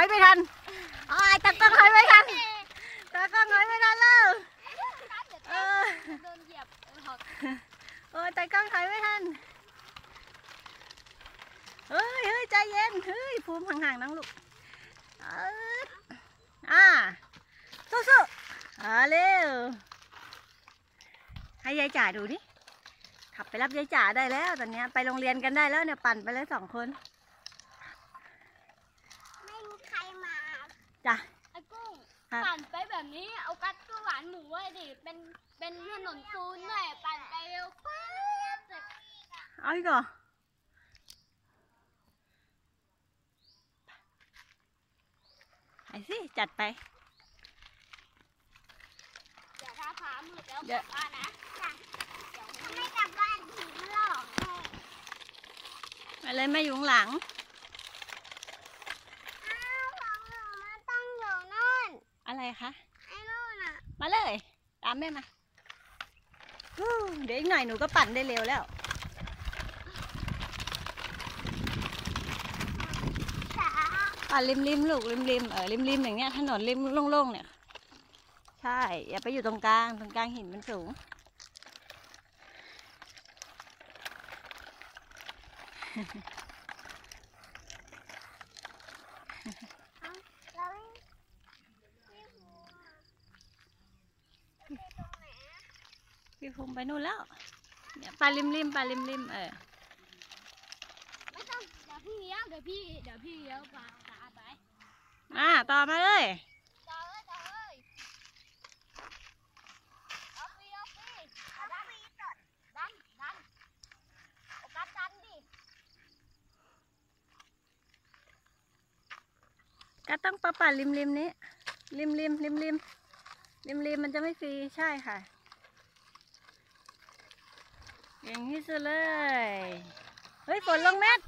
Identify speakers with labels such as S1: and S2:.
S1: อยไม่ทันอ้ายตากล้องถอยไม่ทันตากล้องถอยไม่ทันแล้วเออ
S2: โดนเหยียบหอก
S1: โอ้ยตากล้องถอยไม่ทันเฮ้ยเฮ้ยใจเย็น เฮ้ยภูมิห่างๆน้องลูกเอออ่าสู้ๆอ่าเร็วให้ยายจ๋าดูดิขับไปรับยายจ๋าได้แล้วตอนเนี้ยไปโรงเรียนกันได้แล้วเนี่ยปั่นไปเลยสองคน
S2: ไม่มีใครมา
S1: จ้ะ
S2: ไอ้กุ้ง
S1: ครับ
S2: ปั่นไปแบบนี้ เอากัดก็หวานหมูไว้ดิ เป็น เป็นถนนซูนด้วยปั่นไปเร็วป๊าดเลย
S1: เอาอีกเหรอไอ้สิ จัดไป
S2: เดี๋ยวถ้าฟ้ามืดแล้ว
S1: เดี๋
S2: ก
S1: ยว
S2: ลับบ้านนะจ้ะเดี๋ยวไม่กลับบ้านผีมันหลอกแม่
S1: มาเลยแม่อยู่ข้างหลัง
S2: อ้าวของหนูมันต้องอยู่นู่น
S1: อะไร คะ
S2: ไอ้นู่นอะ
S1: มาเลย ตามแม่มาฮู้เดี๋ยวอีกหน่อยหนูก็ปั่นได้เร็วแล้ว
S2: จ๋า
S1: ปั่นริมริมๆลูกริมริมๆเออริมริมๆอย่างเงี้ยถนนริมโล่งๆเนี่ย ใช่อย่าไปอยู่ตรงกลางตรงกลางหินมันสูง
S2: เราไม่ไม่รู้อะไปตรงไหนอะ
S1: พี่ภูมิไปนู่นแล้วเนี่ยปั่นริมริมๆปั่นริมริมๆเออ
S2: ไม่ต้องเดี๋ยวพี่เลี้ยวเดี๋ยวพี่เดี๋ยวพี่เลี้ยวปลาตามไป
S1: อ่าต่อมาเลย
S2: ต่อเลยต่อเลยเอาฟรีเอาฟรีเอาดันดันดันโอกัสดันดิ
S1: ก็ต้องประปั่นริมริมๆนี้ริมริมริมริมริมริมๆมันจะไม่ฟรีใช่ค่ะ อย่างนี้สุดเลย เฮ้ยฝนลงเม็ด